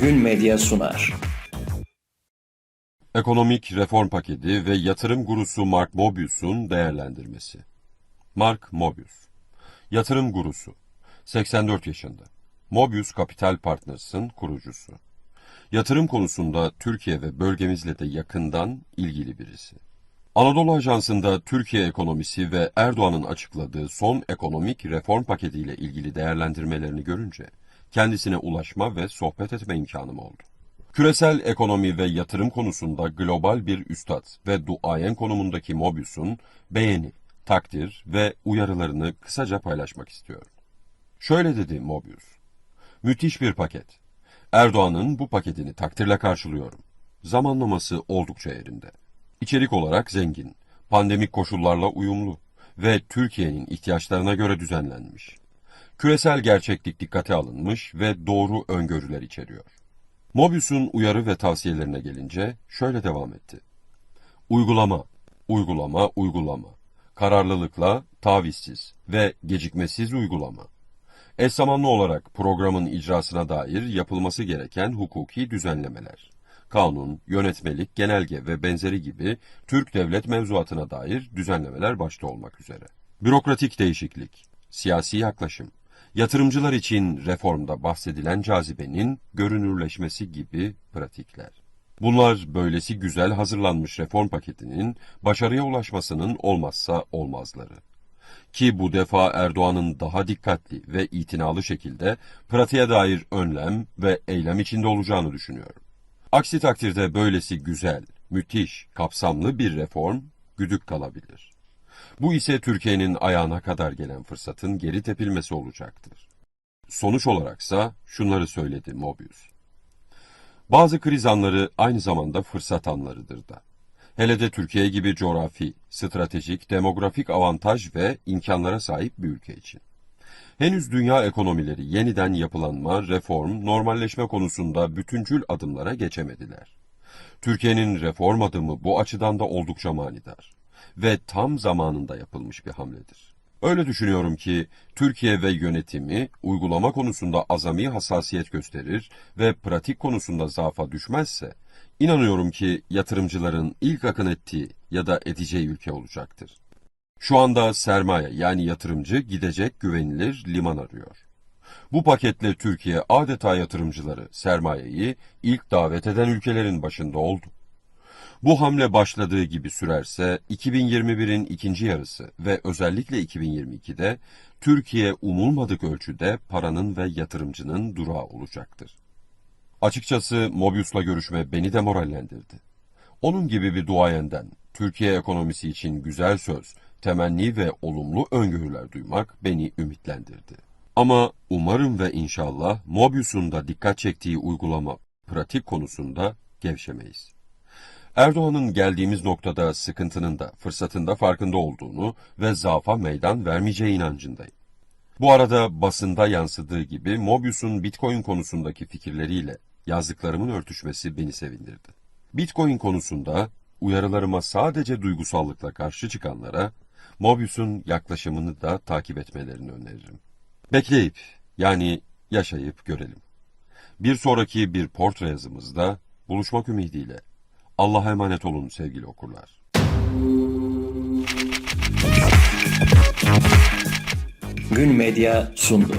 Gün Medya sunar. Ekonomik reform paketi ve yatırım gurusu Mark Mobius'un değerlendirmesi. Mark Mobius, yatırım gurusu, 84 yaşında. Mobius Capital Partners'ın kurucusu. Yatırım konusunda Türkiye ve bölgemizle de yakından ilgili birisi. Anadolu Ajansı'nda Türkiye ekonomisi ve Erdoğan'ın açıkladığı son ekonomik reform paketiyle ilgili değerlendirmelerini görünce kendisine ulaşma ve sohbet etme imkanım oldu. Küresel ekonomi ve yatırım konusunda global bir üstad ve duayen konumundaki Mobius'un beğeni, takdir ve uyarılarını kısaca paylaşmak istiyorum. Şöyle dedi Mobius. Müthiş bir paket. Erdoğan'ın bu paketini takdirle karşılıyorum. Zamanlaması oldukça yerinde. İçerik olarak zengin, pandemik koşullarla uyumlu ve Türkiye'nin ihtiyaçlarına göre düzenlenmiş. Küresel gerçeklik dikkate alınmış ve doğru öngörüler içeriyor. Mobius'un uyarı ve tavsiyelerine gelince şöyle devam etti. Uygulama, uygulama, uygulama. Kararlılıkla, tavizsiz ve gecikmesiz uygulama. Eş zamanlı olarak programın icrasına dair yapılması gereken hukuki düzenlemeler. Kanun, yönetmelik, genelge ve benzeri gibi Türk devlet mevzuatına dair düzenlemeler başta olmak üzere. Bürokratik değişiklik, siyasi yaklaşım, yatırımcılar için reformda bahsedilen cazibenin görünürleşmesi gibi pratikler. Bunlar böylesi güzel hazırlanmış reform paketinin başarıya ulaşmasının olmazsa olmazları. Ki bu defa Erdoğan'ın daha dikkatli ve itinalı şekilde pratiğe dair önlem ve eylem içinde olacağını düşünüyorum. Aksi takdirde böylesi güzel, müthiş, kapsamlı bir reform güdük kalabilir. Bu ise Türkiye'nin ayağına kadar gelen fırsatın geri tepilmesi olacaktır. Sonuç olaraksa şunları söyledi Mobius. Bazı kriz anları aynı zamanda fırsat anlarıdır da. Hele de Türkiye gibi coğrafi, stratejik, demografik avantaj ve imkanlara sahip bir ülke için. Henüz dünya ekonomileri yeniden yapılanma, reform, normalleşme konusunda bütüncül adımlara geçemediler. Türkiye'nin reform adımı bu açıdan da oldukça manidar ve tam zamanında yapılmış bir hamledir. Öyle düşünüyorum ki Türkiye ve yönetimi uygulama konusunda azami hassasiyet gösterir ve pratik konusunda zaafa düşmezse, inanıyorum ki yatırımcıların ilk akın ettiği ya da edeceği ülke olacaktır. Şu anda sermaye yani yatırımcı gidecek güvenilir liman arıyor. Bu paketle Türkiye adeta yatırımcıları, sermayeyi ilk davet eden ülkelerin başında oldu. Bu hamle başladığı gibi sürerse 2021'in ikinci yarısı ve özellikle 2022'de Türkiye umulmadık ölçüde paranın ve yatırımcının durağı olacaktır. Açıkçası Mobius'la görüşme beni de morallendirdi. Onun gibi bir duayenden Türkiye ekonomisi için güzel söz, temenni ve olumlu öngörüler duymak beni ümitlendirdi. Ama umarım ve inşallah Mobius'un da dikkat çektiği uygulama, pratik konusunda gevşemeyiz. Erdoğan'ın geldiğimiz noktada sıkıntının da fırsatın da farkında olduğunu ve zaafa meydan vermeyeceği inancındayım. Bu arada basında yansıdığı gibi Mobius'un Bitcoin konusundaki fikirleriyle yazdıklarımın örtüşmesi beni sevindirdi. Bitcoin konusunda uyarılarıma sadece duygusallıkla karşı çıkanlara Mobius'un yaklaşımını da takip etmelerini öneririm. Bekleyip yani yaşayıp görelim. Bir sonraki bir portre yazımızda buluşmak ümidiyle. Allah'a emanet olun sevgili okurlar. Gün Medya sundu.